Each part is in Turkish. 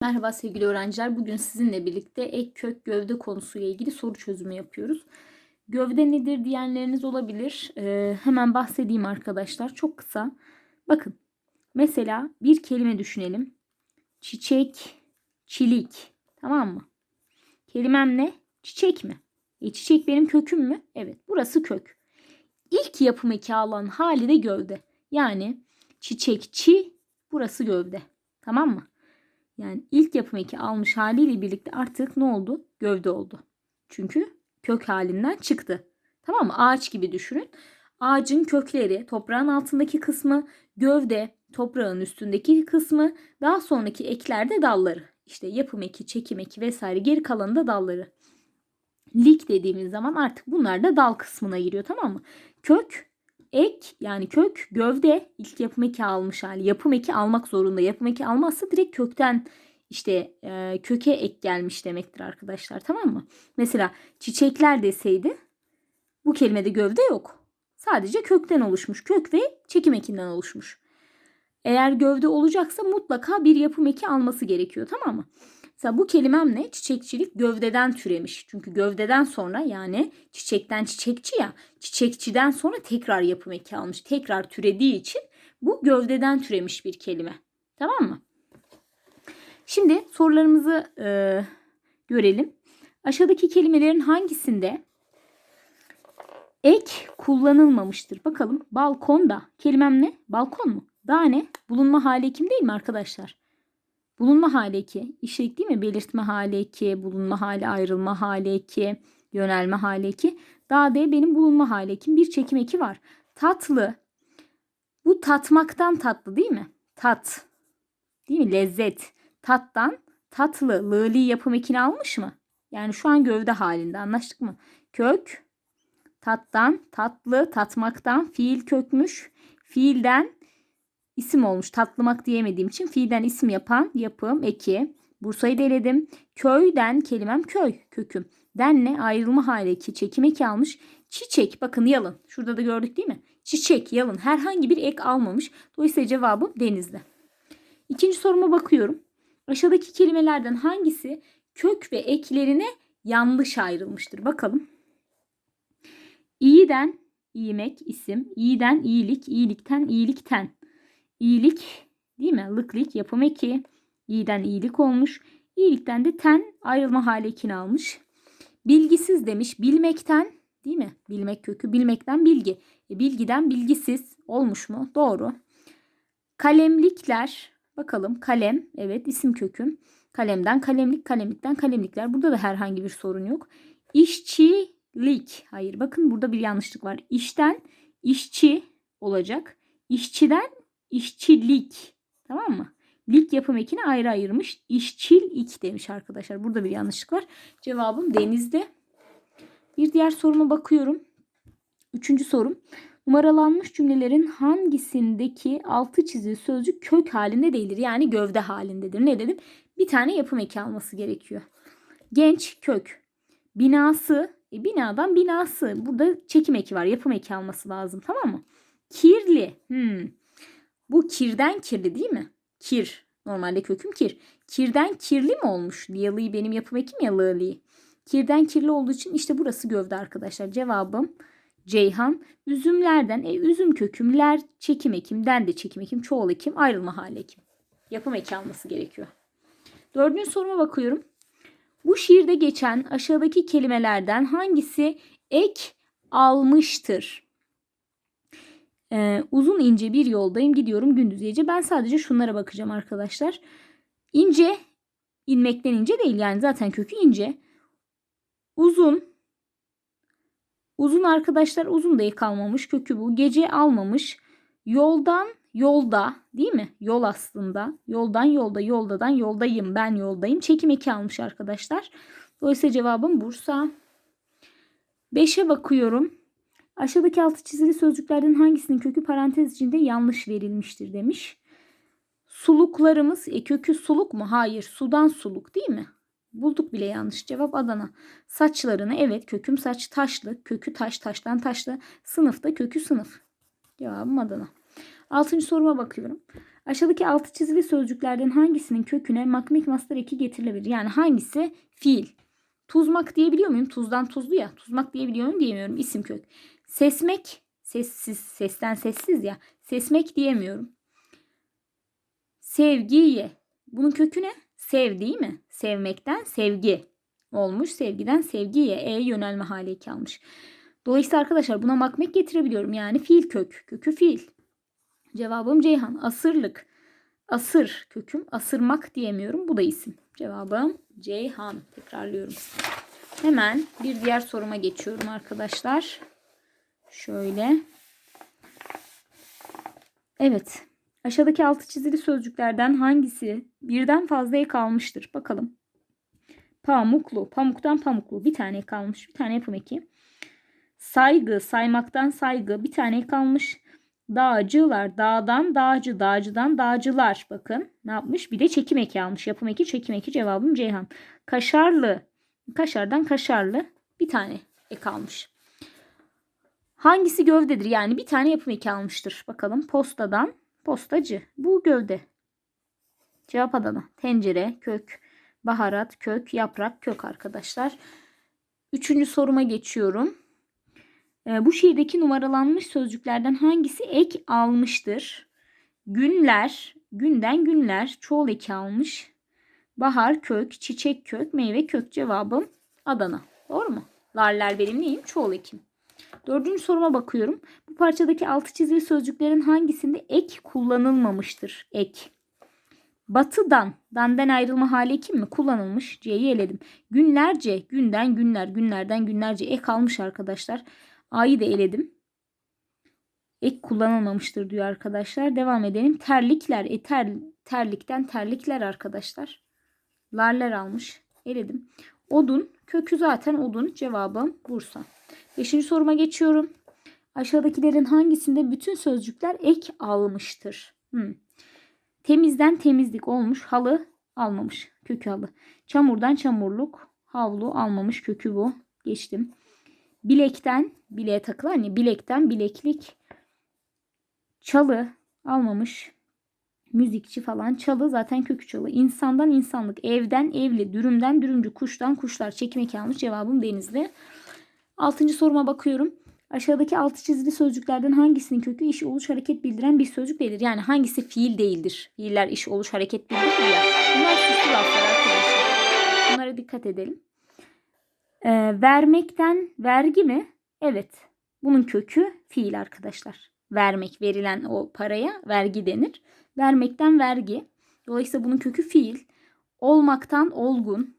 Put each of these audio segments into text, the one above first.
Merhaba sevgili öğrenciler. Bugün sizinle birlikte ek kök gövde konusuyla ilgili soru çözümü yapıyoruz. Gövde nedir diyenleriniz olabilir. Ee, hemen bahsedeyim arkadaşlar. Çok kısa. Bakın. Mesela bir kelime düşünelim. Çiçek, çilik. Tamam mı? Kelimem ne? Çiçek mi? E çiçek benim köküm mü? Evet. Burası kök. İlk yapım eki alan hali de gövde. Yani çiçekçi burası gövde. Tamam mı? Yani ilk yapım eki almış haliyle birlikte artık ne oldu? Gövde oldu. Çünkü kök halinden çıktı. Tamam mı? Ağaç gibi düşünün. Ağacın kökleri, toprağın altındaki kısmı, gövde, toprağın üstündeki kısmı, daha sonraki eklerde dalları. İşte yapım eki, çekim eki vesaire geri kalanı da dalları. Lik dediğimiz zaman artık bunlar da dal kısmına giriyor tamam mı? Kök ek yani kök gövde ilk yapım eki almış hali. Yapım eki almak zorunda. Yapım eki almazsa direkt kökten işte e, köke ek gelmiş demektir arkadaşlar tamam mı? Mesela çiçekler deseydi bu kelimede gövde yok. Sadece kökten oluşmuş. Kök ve çekim ekinden oluşmuş. Eğer gövde olacaksa mutlaka bir yapım eki alması gerekiyor tamam mı? Mesela bu kelimem ne? Çiçekçilik gövdeden türemiş. Çünkü gövdeden sonra yani çiçekten çiçekçi ya. Çiçekçiden sonra tekrar yapım eki almış. Tekrar türediği için bu gövdeden türemiş bir kelime. Tamam mı? Şimdi sorularımızı e, görelim. Aşağıdaki kelimelerin hangisinde ek kullanılmamıştır? Bakalım balkonda kelimem ne? Balkon mu? Daha ne? Bulunma hali ekim değil mi arkadaşlar? Bulunma hali eki. İşlik değil mi? Belirtme hali eki, bulunma hali, ayrılma hali eki, yönelme hali eki. Daha D benim bulunma hali ekim. Bir çekim eki var. Tatlı. Bu tatmaktan tatlı değil mi? Tat. Değil mi? Lezzet. Tattan tatlı. Lığli yapım ekini almış mı? Yani şu an gövde halinde anlaştık mı? Kök. Tattan, tatlı, tatmaktan, fiil kökmüş. Fiilden isim olmuş. Tatlımak diyemediğim için fiilden isim yapan yapım eki. Bursa'yı deledim. Köyden kelimem köy köküm. Denle ayrılma hali eki çekim eki almış. Çiçek bakın yalın. Şurada da gördük değil mi? Çiçek yalın herhangi bir ek almamış. Dolayısıyla cevabım denizde. İkinci soruma bakıyorum. Aşağıdaki kelimelerden hangisi kök ve eklerine yanlış ayrılmıştır? Bakalım. İyiden iyimek isim, iyiden iyilik, iyilikten iyilikten. İyilik değil mi? Lıklik yapım eki. İyiden iyilik olmuş. İyilikten de ten ayrılma hali ekini almış. Bilgisiz demiş. Bilmekten değil mi? Bilmek kökü. Bilmekten bilgi. E, bilgiden bilgisiz olmuş mu? Doğru. Kalemlikler. Bakalım kalem. Evet isim köküm. Kalemden kalemlik, kalemlikten kalemlikler. Burada da herhangi bir sorun yok. İşçilik. Hayır bakın burada bir yanlışlık var. İşten işçi olacak. İşçiden işçilik. Tamam mı? Lik yapım ekini ayrı ayırmış. İşçilik demiş arkadaşlar. Burada bir yanlışlık var. Cevabım denizde. Bir diğer soruma bakıyorum. Üçüncü sorum. Numaralanmış cümlelerin hangisindeki altı çizili sözcük kök halinde değildir? Yani gövde halindedir. Ne dedim? Bir tane yapım eki alması gerekiyor. Genç kök. Binası. E, binadan binası. Burada çekim eki var. Yapım eki alması lazım. Tamam mı? Kirli. Hmm. Bu kirden kirli değil mi? Kir. Normalde köküm kir. Kirden kirli mi olmuş? Liyalıyı benim yapım ekim ya lığlıyı. Kirden kirli olduğu için işte burası gövde arkadaşlar. Cevabım Ceyhan. Üzümlerden, e, üzüm kökümler çekim ekimden de çekim ekim, çoğul ekim, ayrılma hali ekim. Yapım eki alması gerekiyor. Dördüncü soruma bakıyorum. Bu şiirde geçen aşağıdaki kelimelerden hangisi ek almıştır? Ee, uzun ince bir yoldayım gidiyorum gündüz gece. Ben sadece şunlara bakacağım arkadaşlar. İnce inmekten ince değil yani zaten kökü ince. Uzun uzun arkadaşlar uzun da kalmamış kökü bu. Gece almamış. Yoldan yolda değil mi? Yol aslında. Yoldan yolda yoldadan yoldayım ben yoldayım. Çekim eki almış arkadaşlar. Dolayısıyla cevabım Bursa. 5'e bakıyorum. Aşağıdaki altı çizili sözcüklerden hangisinin kökü parantez içinde yanlış verilmiştir demiş. Suluklarımız e, kökü suluk mu? Hayır sudan suluk değil mi? Bulduk bile yanlış cevap Adana. Saçlarını evet köküm saç taşlı. Kökü taş taştan taşlı. Sınıfta kökü sınıf. Cevabım Adana. Altıncı soruma bakıyorum. Aşağıdaki altı çizili sözcüklerden hangisinin köküne makmik mastar eki getirilebilir? Yani hangisi fiil? Tuzmak diyebiliyor muyum? Tuzdan tuzlu ya. Tuzmak diyebiliyor muyum? Diyemiyorum. İsim kök. Sesmek. Sessiz. Sesten sessiz ya. Sesmek diyemiyorum. Sevgiye. Bunun kökü ne? Sev değil mi? Sevmekten sevgi olmuş. Sevgiden sevgiye. E yönelme hali eki almış. Dolayısıyla arkadaşlar buna makmek getirebiliyorum. Yani fiil kök. Kökü fiil. Cevabım Ceyhan. Asırlık. Asır köküm. Asırmak diyemiyorum. Bu da isim. Cevabım Ceyhan. Tekrarlıyorum. Hemen bir diğer soruma geçiyorum arkadaşlar. Şöyle. Evet. Aşağıdaki altı çizili sözcüklerden hangisi birden fazla ek almıştır? Bakalım. Pamuklu. Pamuktan pamuklu. Bir tane kalmış. Bir tane yapım eki. Saygı. Saymaktan saygı. Bir tane kalmış. Dağcılar. Dağdan dağcı. Dağcıdan dağcılar. Bakın ne yapmış? Bir de çekim eki almış. Yapım eki çekim eki. Cevabım Ceyhan. Kaşarlı. Kaşardan kaşarlı. Bir tane ek almış. Hangisi gövdedir? Yani bir tane yapım eki almıştır. Bakalım postadan postacı. Bu gövde. Cevap Adana. Tencere, kök, baharat, kök, yaprak, kök arkadaşlar. Üçüncü soruma geçiyorum. Ee, bu şiirdeki numaralanmış sözcüklerden hangisi ek almıştır? Günler, günden günler, çoğul eki almış. Bahar, kök, çiçek, kök, meyve, kök cevabım Adana. Doğru mu? Larler benim neyim? Çoğul ekim. Dördüncü soruma bakıyorum. Bu parçadaki altı çizili sözcüklerin hangisinde ek kullanılmamıştır? Ek. Batıdan, danden ayrılma hali kim mi? Kullanılmış. C'yi eledim. Günlerce, günden günler, günlerden günlerce ek almış arkadaşlar. A'yı da eledim. Ek kullanılmamıştır diyor arkadaşlar. Devam edelim. Terlikler, e ter, terlikten terlikler arkadaşlar. Larler almış. Eledim. Odun, kökü zaten odun. Cevabım Bursa. Beşinci soruma geçiyorum. Aşağıdakilerin hangisinde bütün sözcükler ek almıştır? Hmm. Temizden temizlik olmuş. Halı almamış. Kökü halı. Çamurdan çamurluk. Havlu almamış. Kökü bu. Geçtim. Bilekten bileğe takılan hani bilekten bileklik. Çalı almamış. Müzikçi falan. Çalı zaten kökü çalı. İnsandan insanlık. Evden evli. Dürümden dürümcü. Kuştan kuşlar. Çekmek almış. Cevabım denizli. Altıncı soruma bakıyorum. Aşağıdaki altı çizili sözcüklerden hangisinin kökü iş oluş hareket bildiren bir sözcük değildir? Yani hangisi fiil değildir? Fiiller iş oluş hareket bildirir ya. Bunlar süslü laflar arkadaşlar. Bunlara dikkat edelim. Ee, vermekten vergi mi? Evet. Bunun kökü fiil arkadaşlar. Vermek verilen o paraya vergi denir. Vermekten vergi. Dolayısıyla bunun kökü fiil. Olmaktan olgun.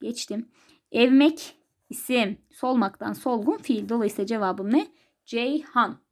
Geçtim. Evmek isim. Solmaktan solgun fiil. Dolayısıyla cevabım ne? Ceyhan.